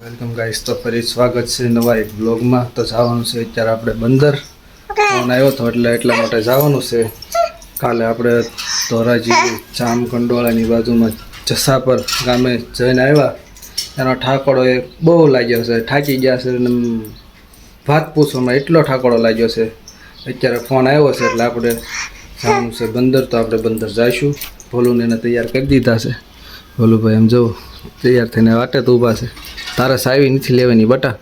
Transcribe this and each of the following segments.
Welcome guys તો ફરી સ્વાગત છે નવા એક બ્લોગમાં. તો જવાનું છે અત્યારે આપણે બંદર. ફોન આવ્યો હતો એટલે એટલા માટે જવાનું છે. કાલે આપણે ધોરાજી જામ કંડોળાની બાજુમાં જસાપર ગામે જઈને આવ્યા. એનો ઠાકોડો એ બહુ લાગ્યો છે થાકી ગયા છે અને વાત પૂછવામાં એટલો ઠાકોડો લાગ્યો છે. અત્યારે ફોન આવ્યો છે એટલે આપણે જવાનું છે બંદર તો આપણે બંદર જઈશું. ભોલુને એને તૈયાર કરી દીધા છે. ભોલુભાઈ એમ જવું તૈયાર થઈને વાટે તો ઊભા છે. તારે સાવી નથી લેવાની બટા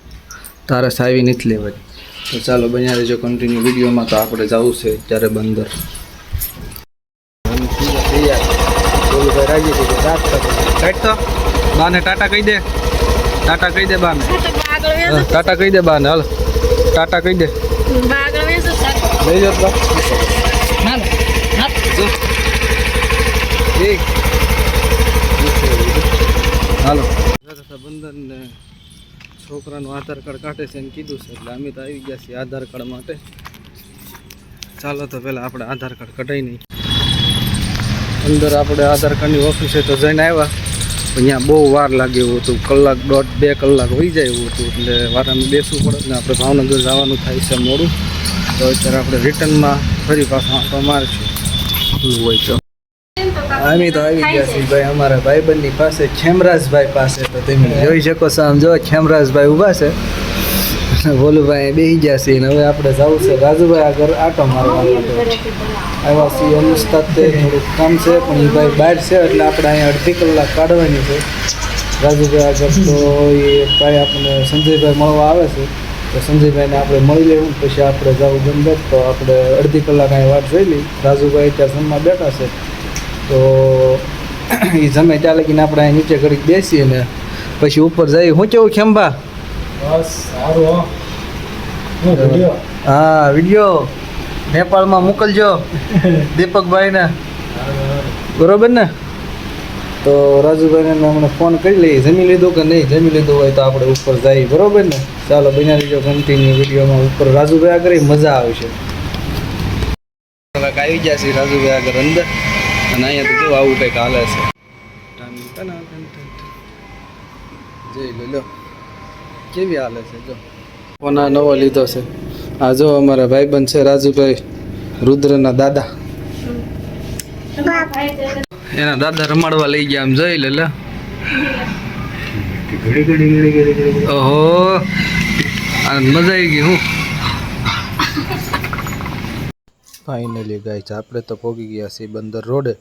તારે સાવી નથી લેવાની. તો ચાલો બન્યા રહેજો કન્ટિન્યુ વિડીયોમાં તો આપણે જવું છે ત્યારે બંદર. ભોલુભાઈ રાજી થઈ ગયા રાત બાને ટાટા કહી દે. ટાટા કહી દે બાને. ટાટા કહી દે બાને હાલ. ટાટા કહી દે. લઈ બા હાલો. બંધન ને છોકરાનું આધાર કાર્ડ કાઢે છે એમ કીધું છે એટલે અમે તો આવી ગયા છીએ આધાર કાર્ડ માટે. ચાલો તો પહેલાં આપણે આધાર કાર્ડ કઢાઈ નહીં અંદર આપણે આધાર કાર્ડની ઓફિસે તો જઈને આવ્યા. અહીંયા બહુ વાર લાગે એવું હતું. કલાક દોઢ, બે કલાક હોઈ જાય એવું હતું. એટલે વારામાં બેસવું પડે ને આપણે ભાવનગર જવાનું થાય છે મોડું. તો અત્યારે આપણે રિટર્નમાં ફરી પાછા આંટો મારશું હોય તો અમે તો આવી ગયા છીએ ભાઈ, અમારા ભાઈબંધની પાસે, ખેમરાજભાઈ પાસે. તો તમે જોઈ શકો છો, આમ જો ખેમરાજભાઈ ઊભા છે. બોલુભાઈ બેસી ગયા ને હવે આપણે જવું છે રાજુભાઈ આગળ આટો મારવા આવ્યા છીએ અનુસ્તાદ થોડુંક કામ છે, પણ એ ભાઈ બહાર છે એટલે આપણે અહીંયા અડધી કલાક કાઢવાની છે. રાજુભાઈ આગળ તો એ ભાઈ આપણને સંજયભાઈ મળવા આવે છે. તો સંજયભાઈને આપણે મળી લેવું, પછી આપણે જવું બંદર તો આપણે અડધી કલાક અહીં વાત જોઈ લઈ. રાજુભાઈ ત્યાં જમવા બેઠા છે. તો એ જમે ત્યાં લગીને આપણે અહીં નીચે ઘડીક બેસીએ ને, પછી ઉપર જઈએ. હું કેવું ખેંબા? બસ સારું હો. હું હા વીડિયો નેપાળમાં મોકલજો. દીપકભાઈને. બરોબર ને? તો રાજુભાઈને હમણાં ફોન કરી લઈએ. જમી લીધો કે નહીં? જમી લીધો હોય તો આપણે ઉપર જઈએ. બરોબર ને? ચાલો બન્યા લીજો કન્ટિન્યુ વિડીયોમાં ઉપર. રાજુભાઈ આગળ ય મજા આવશે કલાક આવી ગયા છે રાજુભાઈ આગળ અંદર. અને અહીંયા તો જો આવું કંઈક હાલે છે. જય લો લો કેવી હાલે છે? જો. આ નવો લીધો છે. આ જો અમારા ભાઈબંધ છે, રાજુભાઈ રુદ્રના દાદા. એના દાદા રમાડવા લઈ ગયા આમ જોઈ લે ઓહો. મજા આવી ગઈ હું. ફાઇનલી ગાય છે આપણે તો પહોંચી ગયા છીએ બંદર રોડે.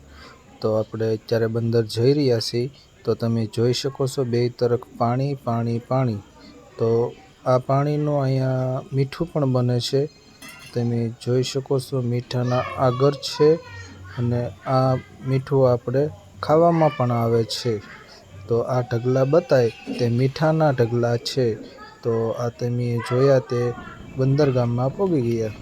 તો આપણે અત્યારે બંદર જઈ રહ્યા છીએ. તો તમે જોઈ શકો છો, બે તરફ પાણી પાણી પાણી. તો આ પાણીનું અહીંયા મીઠું પણ બને છે. તમે જોઈ શકો છો મીઠાના આગળ છે અને આ મીઠું આપણે ખાવામાં પણ આવે છે. તો આ ઢગલા બતાય તે મીઠાના ઢગલા છે. તો આ તમે જોયા તે બંદર ગામમાં પહોંચી ગયા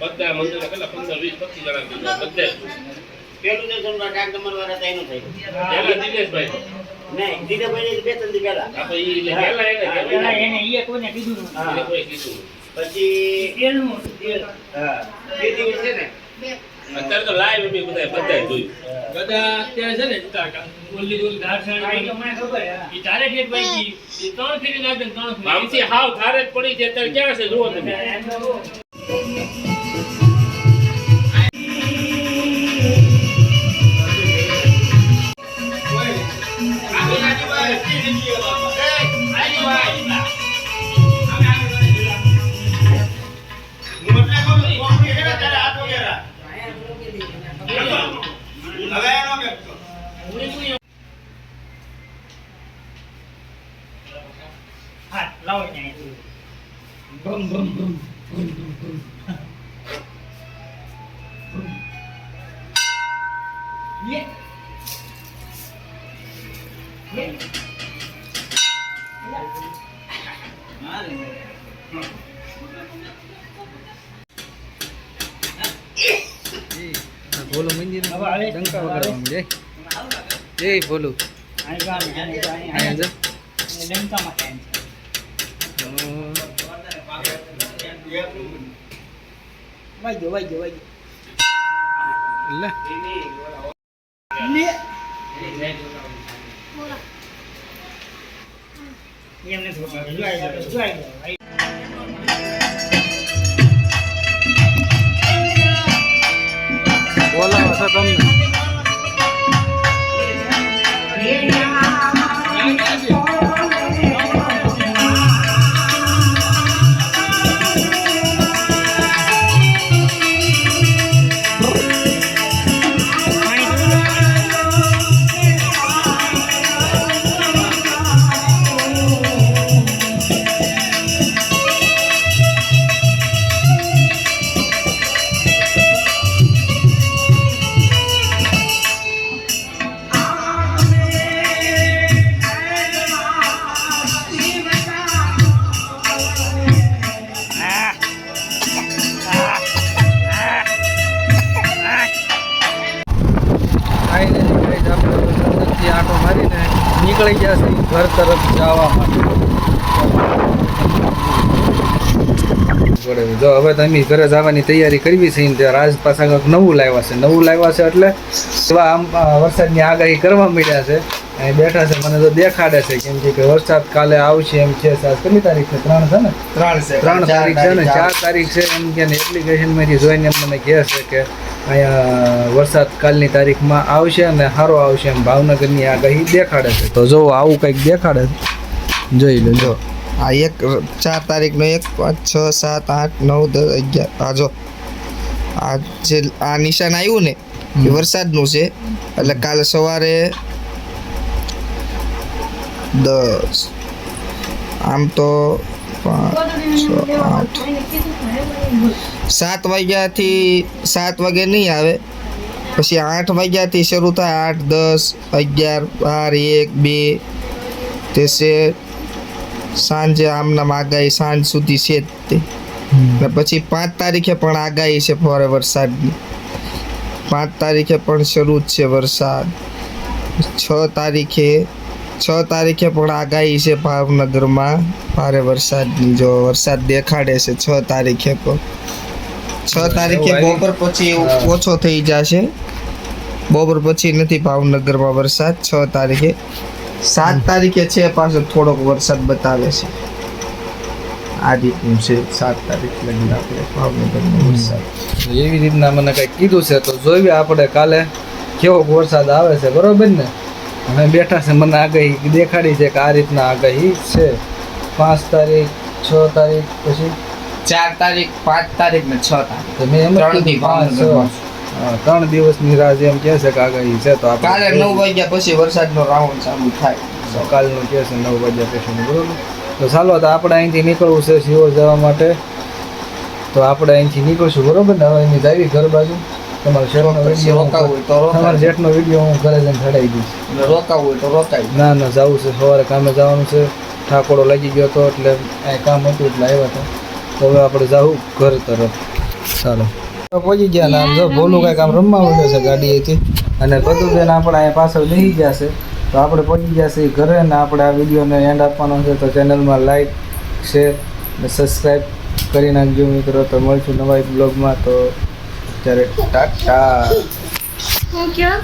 બધા મંદિર કેટલા? પંદર વીસ પચીસ જણા કીધું પેલું દર્શનમાં ડાક નંબર વાળા હતા એનું થયું. પેલા દિનેશભાઈ. નહીં દીદાભાઈ બે ત્રણ દી તો પેલા પેલા કીધું. એને. કોઈ કીધું પછી તેલનું તેલ. હા બે દિવસ છે ને? અત્યારે તો લાઈવ બી બધા બધા જોયું. બધા અત્યારે છે ને જતા ઓલી ઓલી ધારસાણી ભાઈ હા. તારે ઠેઠ પૈકી ઈ ત્રણ ફેરી લાગે ત્રણ ફેરી. આમથી હાવ ધારે જ પડી છે અત્યારે ક્યાં છે જુઓ તમે. છે. વાગ્યો, વાગ્યો, વાગ્યો. લે એમને જોઈ જોઈ છો તમને તરફ જોડે જો હવે તમે ઘરે જવાની તૈયારી કરવી છે ને ત્યાં રાજ પાછા કંઈક નવું લાવ્યા છે. નવું લાવ્યા છે એટલે એવા આમ વરસાદની આગાહી કરવા મળ્યા છે. અહીં બેઠા છે મને તો દેખાડે છે કેમ કે કે વરસાદ કાલે આવશે એમ છે સાહેબ. કેટલી તારીખ છે? ત્રણ છે ને? ત્રણ છે. ત્રણ તારીખ છે ને? ચાર તારીખ છે એમ કે એપ્લિકેશનમાંથી જોઈને એમ મને કહે છે કે અહીંયા વરસાદ કાલની તારીખમાં આવશે અને સારો આવશે એમ ભાવનગરની આગાહી દેખાડે છે. તો જો આવું કંઈક દેખાડે. છે જોઈ લો જો. આ એક ચાર તારીખનો એક પાંચ છ સાત આઠ નવ દસ અગિયાર આ જો. આ જે આ નિશાન આવ્યું ને એ વરસાદનું છે એટલે કાલે સવારે દસ. આમ તો પાંચ છ આઠ. સાત વાગ્યાથી સાત વાગે નહીં આવે. પછી આઠ વાગ્યાથી શરૂ થાય આઠ દસ અગિયાર બાર એક બે. તે છે સાંજે આમનામ આગાહી સાંજ સુધી છે જ તે. ને પછી પાંચ તારીખે પણ આગાહી છે ફરે વરસાદની. પાંચ તારીખે પણ શરૂ જ છે વરસાદ. છ તારીખે છ તારીખે પણ આગાહી છે ભાવનગરમાં ભારે વરસાદની. જો વરસાદ દેખાડે છે છ તારીખે પણ. છ તારીખે બપોર પછી ઓછો થઈ જશે. બપોર પછી નથી ભાવનગરમાં વરસાદ છ તારીખે. સાત તારીખે છે પાછો થોડોક વરસાદ બતાવે છે. આ રીતનું છે સાત તારીખ લગી આપણે વરસાદ. એવી રીતના મને કંઈક કીધું છે તો જોઈએ આપણે કાલે કેવો વરસાદ આવે છે બરોબર ને? અમે બેઠા છે મને આગાહી દેખાડી છે કે આ રીતના આગાહી છે. પાંચ તારીખ છ તારીખ પછી ચાર તારીખ પાંચ તારીખ ને છ તારીખ. તો મેં એમ ત્રણ કીધું ત્રણ દિવસની રાહ જેમ કહે છે કે આગાહી છે તો કાલે નવ વાગ્યા પછી વરસાદનો રાઉન્ડ ચાલુ થાય. કાલનું કહે છે નવ વાગ્યા પછી બરોબર? તો ચાલો તો આપણે અહીંથી નીકળવું છે સિહોર જવા માટે. તો આપણે અહીંથી નીકળશું બરોબર ને? હવે એની જાવી ઘર બાજુ. તમારે શેઠનો વીડિયો રોકાવું હોય તો તમારા વીડિયો હું ઘરે જઈને ચડાવી દઈશ. રોકાવું હોય તો રોકાય. ના ના જવું છે. સવારે કામે જવાનું છે. ઠાકોડો લાગી ગયો હતો એટલે કામ હતું એટલે આવ્યા હતા. તો હવે આપણે જવું ઘર તરફ. ચાલો. પહોંચી ગયા ને આમ જો ભોલું કાંઈક આમ રમવા મળ્યો છે ગાડીએથી. અને બધું બેન આપણે અહીંયા પાછળ બેસી ગયા છે. તો આપણે પહોંચી ગયા છે ઘરે ને આપણે આ વિડીયોને એન્ડ આપવાનો છે. તો ચેનલમાં લાઈક શેર ને સબસ્ક્રાઈબ કરી નાખજો મિત્રો. તો મળશું નવા બ્લોગમાં તો અત્યારે ટાટા. હું ક્યાં